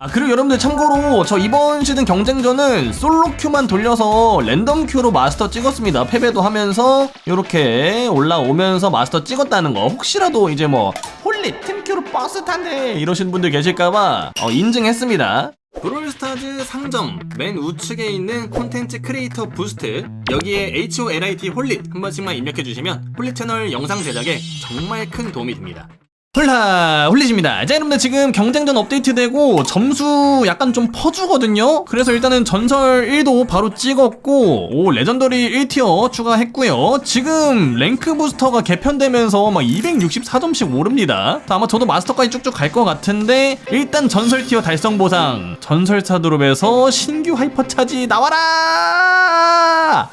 아 그리고 여러분들 참고로 저 이번 시즌 경쟁전은 솔로 큐만 돌려서 랜덤 큐로 마스터 찍었습니다. 패배도 하면서 이렇게 올라오면서 마스터 찍었다는 거. 혹시라도 이제 뭐 홀리 팀큐로 버스 탄대 이러신 분들 계실까봐 어, 인증했습니다. 브롤스타즈 상점 맨 우측에 있는 콘텐츠 크리에이터 부스트. 여기에 HOLIT 홀릿 한 번씩만 입력해 주시면 홀릿 채널 영상 제작에 정말 큰 도움이 됩니다 홀라 홀리십니다. 자 여러분들 지금 경쟁전 업데이트되고 점수 약간 좀 퍼주거든요. 그래서 일단은 전설 1도 바로 찍었고 오 레전더리 1티어 추가했고요. 지금 랭크 부스터가 개편되면서 막 264점씩 오릅니다. 아마 저도 마스터까지 쭉쭉 갈 것 같은데 일단 전설 티어 달성 보상. 전설사 드롭에서 신규 하이퍼 차지 나와라!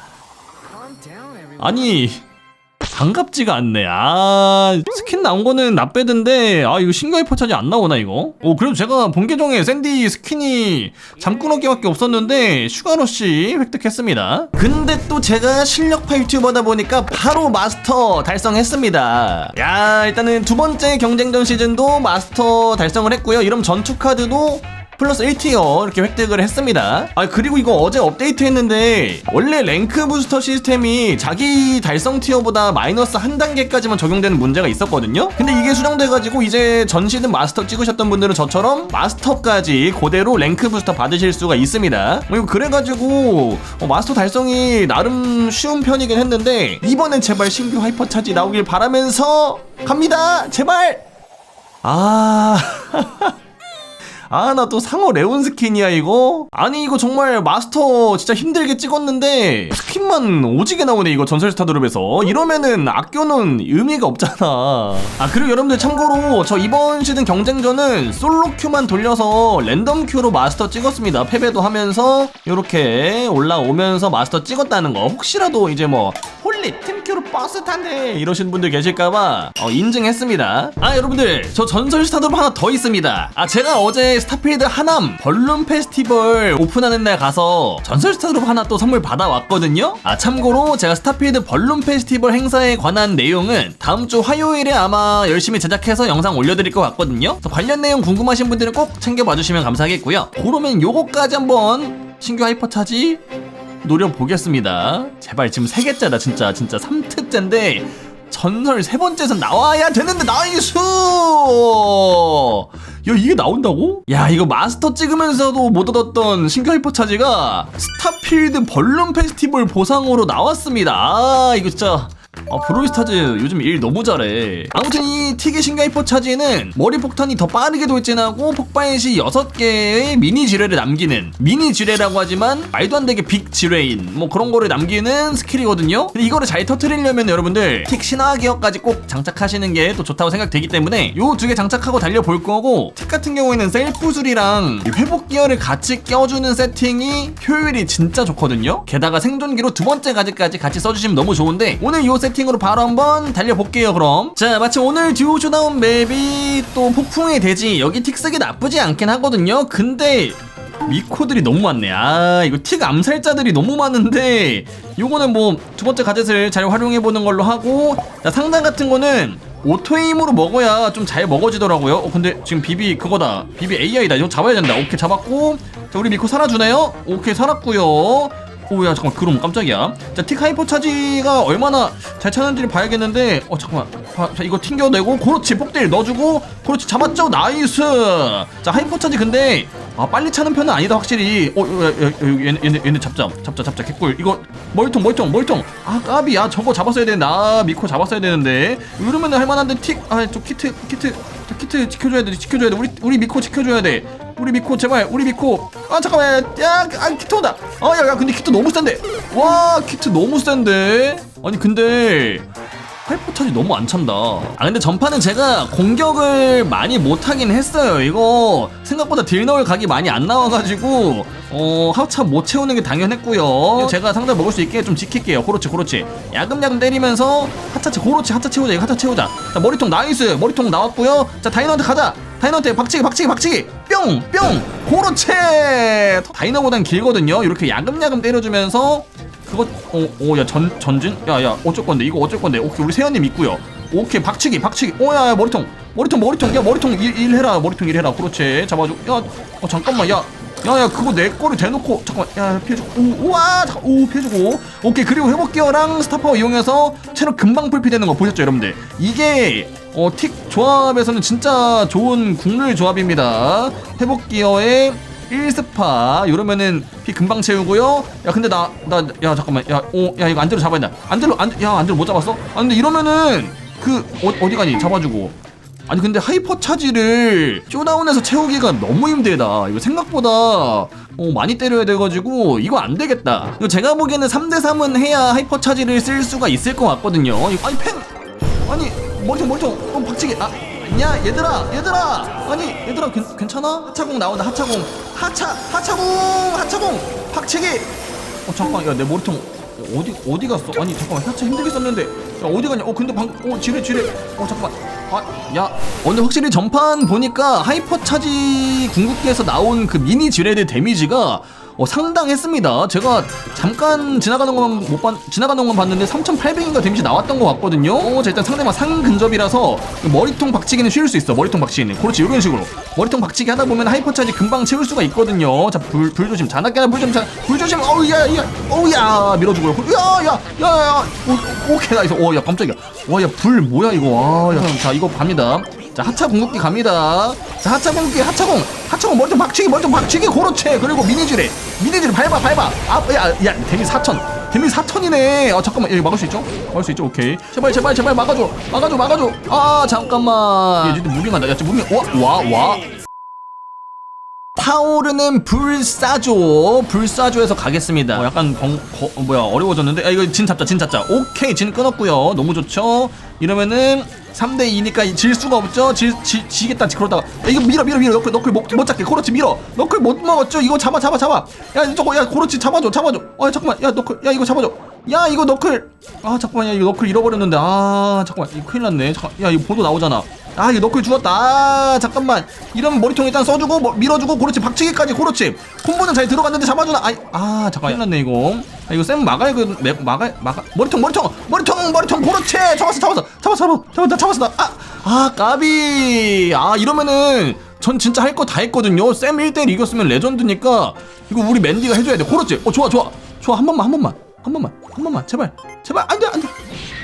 아니 반갑지가 않네. 아, 스킨 나온 거는 나빼든데, 아, 이거 신가이 퍼차지 안 나오나, 이거? 오, 그래도 제가 본 계정에 샌디 스킨이 잠꾸러기밖에 없었는데, 슈가러시 획득했습니다. 근데 또 제가 실력파 유튜버다 보니까 바로 마스터 달성했습니다. 야, 일단은 두 번째 경쟁전 시즌도 마스터 달성을 했고요. 이런 전투 카드도 플러스 1티어 이렇게 획득을 했습니다. 아 그리고 이거 어제 업데이트 했는데 원래 랭크 부스터 시스템이 자기 달성 티어보다 마이너스 한 단계까지만 적용되는 문제가 있었거든요. 근데 이게 수정돼가지고 이제 전 시즌 마스터 찍으셨던 분들은 저처럼 마스터까지 그대로 랭크 부스터 받으실 수가 있습니다. 그래가지고 어, 마스터 달성이 나름 쉬운 편이긴 했는데 이번엔 제발 신규 하이퍼 차지 나오길 바라면서 갑니다. 제발. 아. 아 나 또 상어 레온 스킨이야 이거? 아니 이거 정말 마스터 진짜 힘들게 찍었는데 스킨만 오지게 나오네 이거 전설 스타 드롭에서. 이러면은 아껴놓은 의미가 없잖아. 아 그리고 여러분들 참고로 저 이번 시즌 경쟁전은 솔로 큐만 돌려서 랜덤 큐로 마스터 찍었습니다. 패배도 하면서 이렇게 올라오면서 마스터 찍었다는 거. 혹시라도 이제 뭐 홀리 팀큐로 버스 탄대 이러신 분들 계실까봐 어, 인증했습니다. 아 여러분들 저 전설 스타드롭 하나 더 있습니다. 아 제가 어제 스타필드 하남 벌룬 페스티벌 오픈하는 날 가서 전설 스타드롭 하나 또 선물 받아왔거든요. 아 참고로 제가 스타필드 벌룬 페스티벌 행사에 관한 내용은 다음 주 화요일에 아마 열심히 제작해서 영상 올려드릴 것 같거든요. 관련 내용 궁금하신 분들은 꼭 챙겨봐 주시면 감사하겠고요. 그러면 요거까지 한번 신규 하이퍼 차지 노려보겠습니다. 제발 지금 세 개째다 진짜 진짜 3트째인데 전설 세 번째에서 나와야 되는데 나이스! 야 이게 나온다고? 야 이거 마스터 찍으면서도 못 얻었던 하이퍼 차지가 스타필드 벌룬 페스티벌 보상으로 나왔습니다. 아 이거 진짜 아 브로이스타즈 요즘 일 너무 잘해. 아무튼 이 티게 신가이퍼 차지는 머리 폭탄이 더 빠르게 돌진하고 폭발 시 6개의 미니 지뢰를 남기는 미니 지뢰라고 하지만 말도 안 되게 빅 지뢰인 뭐 그런 거를 남기는 스킬이거든요. 근데 이거를 잘 터트리려면 여러분들 틱 신화 기어까지 꼭 장착하시는 게 또 좋다고 생각되기 때문에 요 두 개 장착하고 달려볼 거고 틱 같은 경우에는 셀프술이랑 이 회복 기어를 같이 껴주는 세팅이 효율이 진짜 좋거든요. 게다가 생존기로 두 번째 가지까지 같이 써주시면 너무 좋은데 오늘 요 세팅 으로 바로 한번 달려볼게요 그럼. 자 마침 오늘 듀오 쇼다운 맵이 또 폭풍의 대지. 여기 틱 쓰기 나쁘지 않긴 하거든요. 근데 미코들이 너무 많네. 아 이거 틱 암살자들이 너무 많은데 요거는 뭐 두 번째 가젯을 잘 활용해보는 걸로 하고 자 상단 같은 거는 오토에임으로 먹어야 좀 잘 먹어지더라고요. 어 근데 지금 비비 그거다. 비비 AI다. 이거 잡아야 된다. 오케이 잡았고. 자 우리 미코 살아주나요? 오케이 살았고요 오야 잠깐만. 그럼 깜짝이야. 자틱 하이퍼 차지가 얼마나 잘 차는지 봐야겠는데 어 잠깐만. 봐, 자 이거 튕겨내고 그렇지 폭대일 넣어주고 그렇지 잡았죠? 나이스! 자 하이퍼 차지 근데 아 빨리 차는 편은 아니다 확실히. 어 야, 야, 야, 얘네, 얘네, 얘네 잡자. 잡자 잡자. 개꿀. 이거 멀통 멀통 멀통 아 까비 아 저거 잡았어야 되는데. 아 미코 잡았어야 되는데. 이러면 할만한데 틱아저 키트 키트 자, 키트 지켜줘야 돼 지켜줘야 돼. 우리 우리 미코 지켜줘야 돼 우리 미코 제발 우리 미코 아 잠깐만 야 아, 키트 온다 아야 야 근데 키트 너무 센데 와 키트 너무 센데 아니 근데 하이퍼 차지 너무 안 찬다. 아 근데 전판은 제가 공격을 많이 못하긴 했어요. 이거 생각보다 딜 넣을 각이 많이 안 나와가지고 어 하차 못 채우는 게 당연했고요. 제가 상대 먹을 수 있게 좀 지킬게요. 그렇지 그렇지. 야금야금 때리면서 하차채 그렇지 하차 채우자 이거 하차 채우자. 자 머리통 나이스 머리통 나왔고요. 자 다이너한테 가자. 다이너한테 박치기 박치기 박치기. 뿅 뿅. 그렇지. 다이너보단 길거든요. 이렇게 야금야금 때려주면서 그거 어어야 전 전진? 야야 어쩔 건데? 이거 어쩔 건데? 오케이 우리 세연님 있고요. 오케이 박치기 박치기. 오야 야, 머리통. 머리통 머리통. 야 머리통 일, 일 해라. 머리통 일 해라. 그렇지 잡아줘. 야 어 잠깐만. 야 야야 그거 내 거를 대놓고 잠깐만 야 피해주고. 오, 우와 잠깐, 오 피해주고. 오케이 그리고 회복기어랑 스타파워 이용해서 체력 금방 풀피되는 거 보셨죠 여러분들? 이게 어 틱 조합에서는 진짜 좋은 국룰 조합입니다. 회복기어에 1스파 이러면은 피 금방 채우고요. 야 근데 나 나 야 잠깐만 야오야 이거 안대로 잡아야 돼 안대로 안야 안대로 못 잡았어? 아 근데 이러면은 그 어, 어디 가니? 잡아주고 아니 근데 하이퍼 차지를 쇼다운에서 채우기가 너무 힘들다. 이거 생각보다 어, 많이 때려야 돼가지고 이거 안 되겠다. 이거 제가 보기에는 3대3은 해야 하이퍼 차지를 쓸 수가 있을 것 같거든요. 아니 펜 아니 머리통 머리통 어 박치기 아 야 얘들아 얘들아! 아니 얘들아 괜, 괜찮아? 하차공 나온다 하차공. 하차 하차공! 하차공! 박치기! 어 잠깐 야 내 머리통 어, 어디 어디 갔어? 아니 잠깐만. 하차 힘들게 썼는데. 야 어디 갔냐? 어 근데 방 어 지뢰 지뢰. 어 잠깐만 아야 어, 근데 확실히 전판 보니까 하이퍼 차지 궁극기에서 나온 그 미니 지뢰의 데미지가 어, 상당했습니다. 제가 잠깐 지나가는 것만 못 봤, 지나가는 것만 봤는데 3,800인가 데미지 나왔던 것 같거든요. 어, 자, 일단 상대방 상근접이라서 머리통 박치기는 쉬울 수 있어. 머리통 박치기는. 그렇지, 이런 식으로. 머리통 박치기 하다 보면 하이퍼 차지 금방 채울 수가 있거든요. 자, 불, 불 조심. 자나깨나 불 조심. 자, 불 조심. 어우, 야, 야, 어우, 야. 밀어주고요. 야, 야, 야, 야, 야. 오, 오케이, 나이스. 오, 야, 깜짝이야. 와, 야, 불 뭐야, 이거. 와, 야, 자, 이거 갑니다. 자 하차 궁극기 갑니다. 자 하차 궁극기 하차공 하차공 머리통 박치기 머리통 박치기 그렇지 그리고 미니지레 미니지레 밟아 밟아. 아야야 데미지 4천. 데미지 4천이네. 아 잠깐만. 여기 막을 수 있죠? 막을 수 있죠? 오케이. 제발 제발 제발 막아줘. 막아줘 막아줘. 아 잠깐만. 얘 진짜 무빙한다. 야 무빙 와와와. 타오르는 불사조. 불사조에서 가겠습니다. 어, 약간 벙, 거, 어, 뭐야 어려워졌는데? 아 이거 진 잡자 진 잡자. 오케이 진 끊었고요. 너무 좋죠? 이러면은 3대 2니까 질 수가 없죠. 질, 지, 지겠다. 그러다가 야, 이거 밀어 밀어 밀어. 너클 너클 못, 못 잡게. 그렇지 밀어. 너클 못 먹었죠. 이거 잡아 잡아 잡아. 야 저거 야 그렇지 잡아줘 잡아줘. 아 잠깐만. 야 너클 야 이거 잡아줘. 야 이거 너클. 아 잠깐만. 야 이거 너클 잃어버렸는데. 아 잠깐만. 이거 큰일 났네. 잠깐 야 이거 보도 나오잖아 아 이거 너클 죽었다. 아 잠깐만. 이러면 머리통 일단 써주고 뭐, 밀어주고 그렇지 박치기까지 그렇지 콤보는 잘 들어갔는데 잡아주나? 아이 아 잠깐 큰일 났네 이거. 아 이거 쌤 막아야 그 매, 막아 막아 머리통 머리통 머리통 머리통 그렇지 잡았어 잡았어 잡았어 잡았어 잡았어 잡았어 아아 까비. 아 이러면은 전 진짜 할 거 다 했거든요. 쌤 1대1 이겼으면 레전드니까 이거 우리 맨디가 해줘야 돼. 그렇지 어 좋아 좋아. 좋아 한 번만 한 번만 한 번만 한 번만. 제발 제발. 안돼 안돼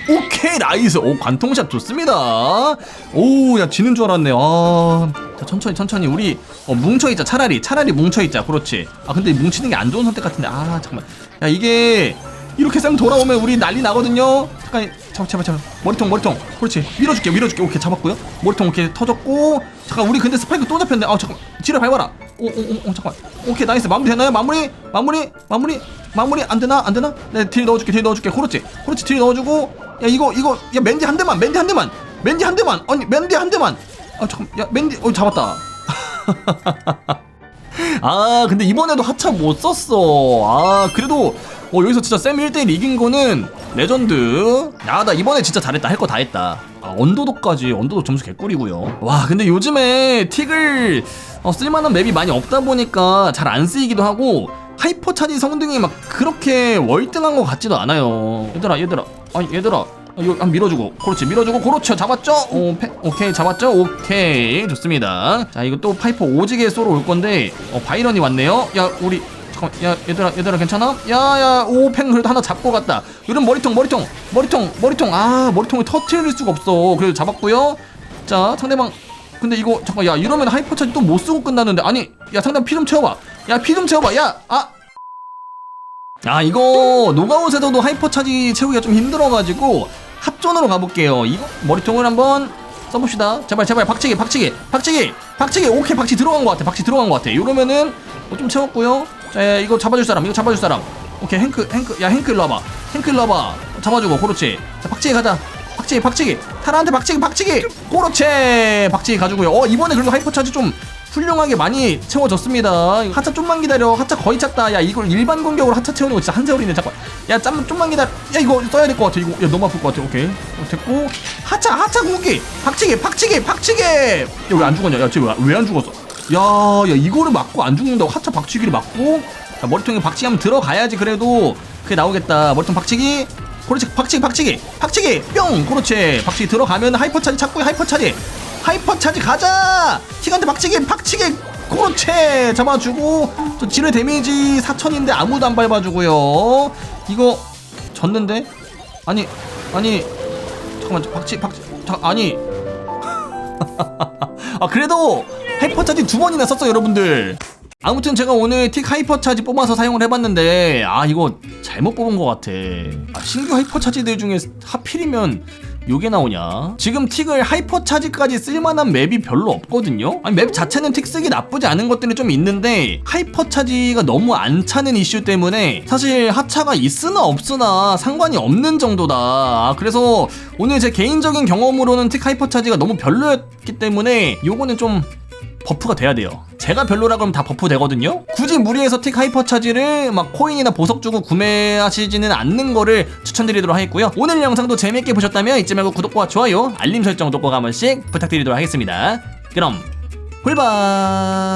오케이 나이스. 오 관통샷 좋습니다. 오야 지는 줄 알았네. 아 자, 천천히 천천히. 우리 어, 뭉쳐있자. 차라리 차라리 뭉쳐있자. 그렇지. 아 근데 뭉치는 게 안 좋은 선택 같은데. 아 잠깐만. 야 이게 이렇게 쌤 돌아오면 우리 난리 나거든요. 잠깐 잠깐 제발 제발 머리통 머리통. 그렇지. 밀어줄게 밀어줄게. 오케이 잡았고요. 머리통 오케이 터졌고. 잠깐 우리 근데 스파이크 또 잡혔네. 아 잠깐. 지뢰 밟아라. 오오오 잠깐 오케이 나이스. 마무리 되나요? 마무리? 마무리? 마무리? 마무리? 안 되나? 안 되나? 네딜 넣어줄게 딜 넣어줄게. 그렇지. 그렇지 딜 넣어주고 야 이거 이거 야 맨디 한 대만 맨디 한 대만 맨디 한 대만 아니 맨디 한 대만. 아 잠깐 야 맨디 어 잡았다. 아 근데 이번에도 하차 못 썼어. 아 그래도 어 여기서 진짜 쌤 1대1 이긴 거는 레전드. 야 나 이번에 진짜 잘했다. 할 거 다 했다. 아 언더독까지 언더독 점수 개꿀이고요. 와 근데 요즘에 틱을 어, 쓸만한 맵이 많이 없다 보니까 잘 안 쓰이기도 하고 하이퍼 차지 성능이 막 그렇게 월등한 것 같지도 않아요. 얘들아 얘들아 아니 얘들아. 아, 이거 한 밀어주고. 그렇지 밀어주고 그렇죠. 잡았죠? 오, 페, 오케이 잡았죠? 오케이 좋습니다. 자 이거 또 파이퍼 오지게 쏘러 올 건데 어 바이런이 왔네요? 야 우리 잠깐만 야 얘들아 얘들아 괜찮아? 야야 오팽 그래도 하나 잡고 갔다. 이런 머리통 머리통 머리통 머리통. 아 머리통을 터트릴 수가 없어. 그래도 잡았고요. 자 상대방 근데 이거 잠깐 야 이러면 하이퍼 차지 또 못 쓰고 끝나는데. 아니 야 상대방 피 좀 채워봐. 야 피 좀 채워봐. 야아 아 이거 노가웃에서도 하이퍼 차지 채우기가 좀 힘들어가지고 합존으로 가볼게요. 이거 머리통을 한번 써봅시다. 제발 제발 박치기 박치기 박치기 박치기. 오케이 박치 들어간 것 같아 박치 들어간 것 같아. 이러면은 어, 좀 채웠고요. 자 야, 이거 잡아줄 사람 이거 잡아줄 사람. 오케이 행크 행크 야 행크 일로 와봐. 행크 일로 와봐. 잡아주고 그렇지. 자 박치기 가자. 박치기 박치기. 타라한테 박치기 박치기. 그렇지. 박치기 가지고요. 어 이번에 그래도 하이퍼 차지 좀 훌륭하게 많이 채워졌습니다. 하차 좀만 기다려. 하차 거의 찼다. 야 이걸 일반 공격으로 하차 채우는 거 진짜 한 세월이네. 잠깐. 야 짬, 좀만 기다려. 야 이거 써야 될 것 같아. 이거 야 너무 아플 것 같아. 오케이. 어, 됐고 하차 하차 공기. 박치기 박치기 박치기. 야왜 안 죽었냐? 야쟤왜왜 안 죽었어? 야, 야 이거를 맞고 안 죽는다고 하차 박치기를 맞고 자, 머리통에 박치기 하면 들어가야지 그래도 그게 나오겠다. 머리통 박치기 그렇지 박치기 박치기 박치기 뿅 그렇지 박치기 들어가면 하이퍼 차지 찾고 하이퍼 차지 하이퍼 차지 가자! 틱한테 박치기 박치기 그렇지 잡아주고 또 지뢰 데미지 4천인데 아무도 안 밟아주고요. 이거 졌는데? 아니 아니 잠깐만 박치 박치 자, 아니. 아 그래도 하이퍼 차지 두 번이나 썼어 여러분들. 아무튼 제가 오늘 틱 하이퍼 차지 뽑아서 사용을 해봤는데 아 이거 잘못 뽑은 것 같아. 아, 신규 하이퍼 차지들 중에 하필이면 요게 나오냐? 지금 틱을 하이퍼 차지까지 쓸만한 맵이 별로 없거든요? 아니 맵 자체는 틱 쓰기 나쁘지 않은 것들이 좀 있는데 하이퍼 차지가 너무 안 차는 이슈 때문에 사실 하차가 있으나 없으나 상관이 없는 정도다. 아, 그래서 오늘 제 개인적인 경험으로는 틱 하이퍼 차지가 너무 별로였기 때문에 요거는 좀 버프가 돼야 돼요. 제가 별로라 그러면 다 버프 되거든요. 굳이 무리해서 틱 하이퍼 차지를 막 코인이나 보석 주고 구매하시지는 않는 거를 추천드리도록 하겠고요. 오늘 영상도 재밌게 보셨다면 잊지 말고 구독과 좋아요, 알림 설정도 꼭 한 번씩 부탁드리도록 하겠습니다. 그럼 훌바